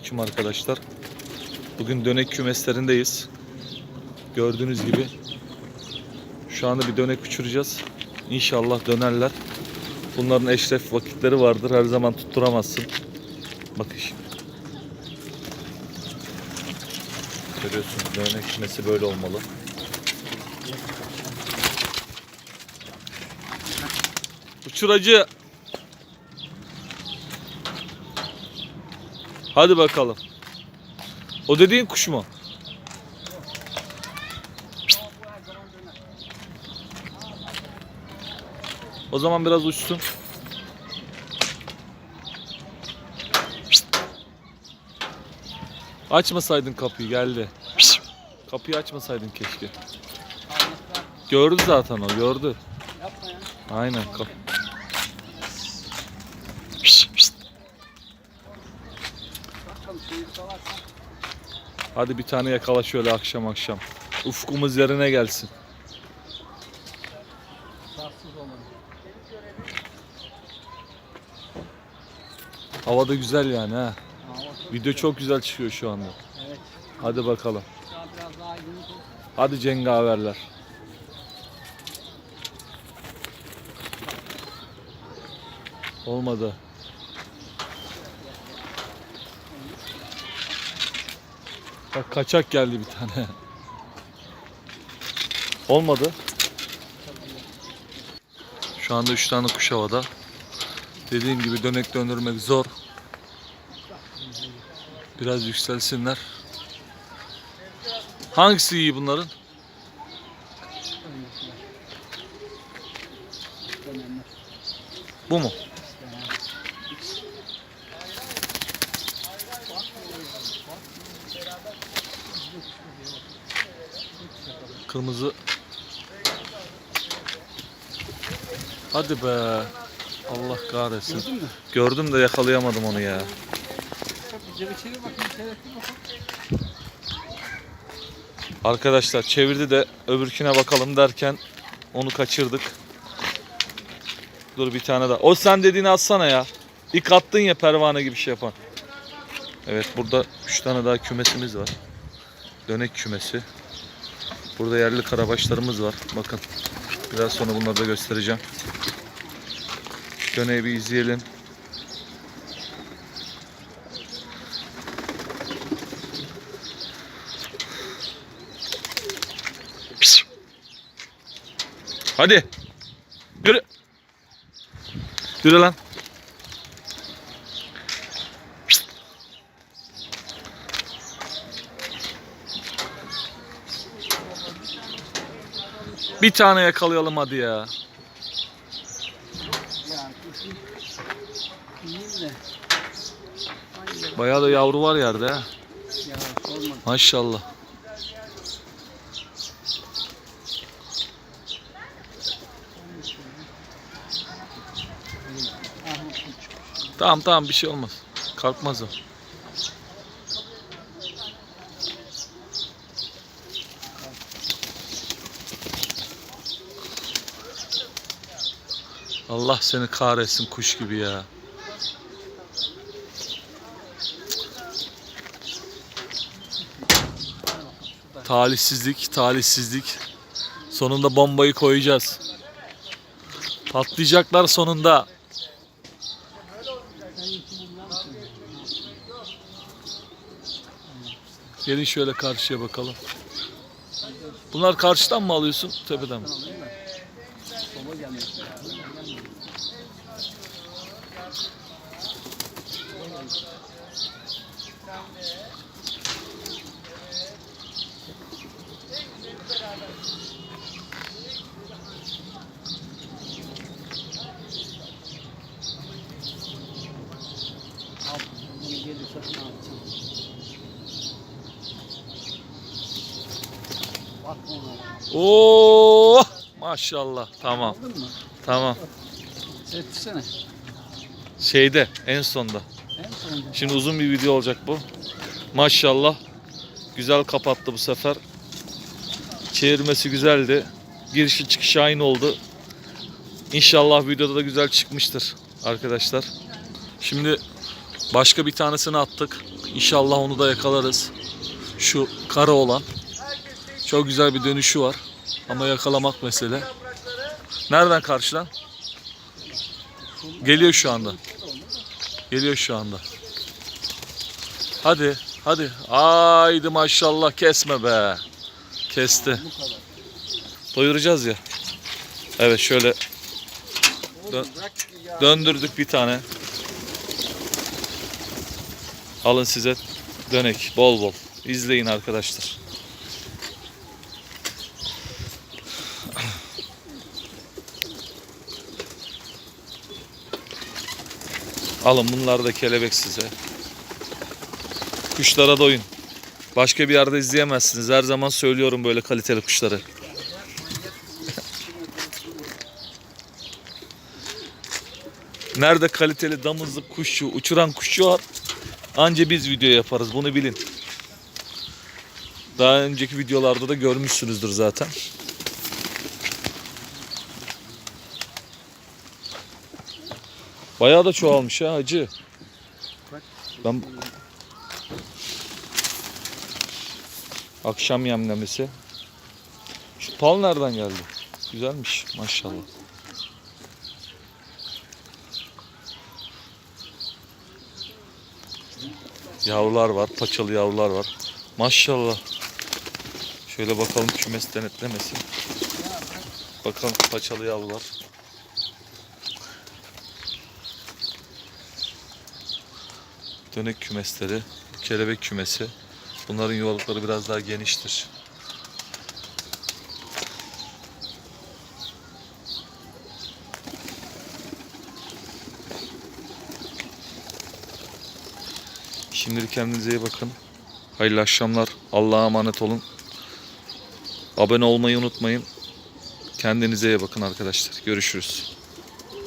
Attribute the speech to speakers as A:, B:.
A: Selamünaleyküm arkadaşlar. Bugün dönek kümeslerindeyiz. Gördüğünüz gibi şu anda bir dönek uçuracağız. İnşallah dönerler. Bunların eşref vakitleri vardır. Her zaman tutturamazsın. Bakın şimdi. Görüyorsunuz dönek kümesi böyle olmalı. Uçuracı. Hadi bakalım. O dediğin kuş mu? O zaman biraz uçsun. Açmasaydın kapıyı geldi. Kapıyı açmasaydın keşke. Gördü zaten o gördü. Aynen. Kap Hadi bir tane yakala şöyle akşam akşam. Ufkumuz yerine gelsin. Hava da güzel yani ha. Video çok güzel çıkıyor şu anda. Hadi bakalım. Hadi cengaverler. Olmadı. Bak kaçak geldi bir tane. Olmadı. Şu anda 3 tane kuş havada. Dediğim gibi dönek döndürmek zor. Biraz yükselsinler. Hangisi iyi bunların? Bu mu? Kırmızı. Hadi be. Allah kahretsin.
B: Gördün mü?
A: Gördüm de yakalayamadım onu ya. Arkadaşlar çevirdi de öbürküne bakalım derken onu kaçırdık. Dur bir tane daha. O sen dediğini atsana ya. İlk attın ya pervane gibi şey yapan. Evet burada 3 tane daha kümesimiz var. Dönek kümesi. Burada yerli karabaşlarımız var. Bakın. Biraz sonra bunları da göstereceğim. Döneği bir izleyelim. Hadi. Yürü. Yürü lan. Bir tane yakalayalım hadi ya. Bayağı da yavru var yerde ha. Maşallah. Tamam tamam bir şey olmaz. Kalkmaz o. Allah seni kahretsin kuş gibi ya. Talihsizlik, talihsizlik. Sonunda bombayı koyacağız. Patlayacaklar sonunda. Gelin şöyle karşıya bakalım. Bunlar karşıdan mı alıyorsun, tepeden mi? Oo! Maşallah. Tamam. Tamam.
B: Seyrettirsene.
A: Şeyde en sonda.
B: En sonunda.
A: Şimdi uzun bir video olacak bu. Maşallah. Güzel kapattı bu sefer. Çevirmesi güzeldi. Girişi çıkışı aynı oldu. İnşallah videoda da güzel çıkmıştır arkadaşlar. Şimdi başka bir tanesini attık. İnşallah onu da yakalarız. Şu kara olan. Çok güzel bir dönüşü var. Ama yakalamak mesele. Nereden karşıdan? Geliyor şu anda. Geliyor şu anda. Hadi, hadi. Haydi maşallah kesme be. Kesti. Doyuracağız ya. Evet şöyle Dön- döndürdük bir tane. Alın size dönek bol bol. İzleyin arkadaşlar. Alın bunlar da kelebek size. Kuşlara doyun. Başka bir yerde izleyemezsiniz. Her zaman söylüyorum böyle kaliteli kuşları. Nerede kaliteli damızlık kuşçu, uçuran kuşçu var. Anca biz video yaparız bunu bilin. Daha önceki videolarda da görmüşsünüzdür zaten. Bayağı da çoğalmış ha hacı. Ben akşam yemlemesi. Şu pal nereden geldi? Güzelmiş maşallah. Yavrular var, paçalı yavrular var. Maşallah. Şöyle bakalım kümes denetlemesin. Bakalım paçalı yavrular. Dönek kümesleri, kelebek kümesi. Bunların yuvalıkları biraz daha geniştir. Şimdilik kendinize iyi bakın. Hayırlı akşamlar. Allah'a emanet olun. Abone olmayı unutmayın. Kendinize iyi bakın arkadaşlar. Görüşürüz.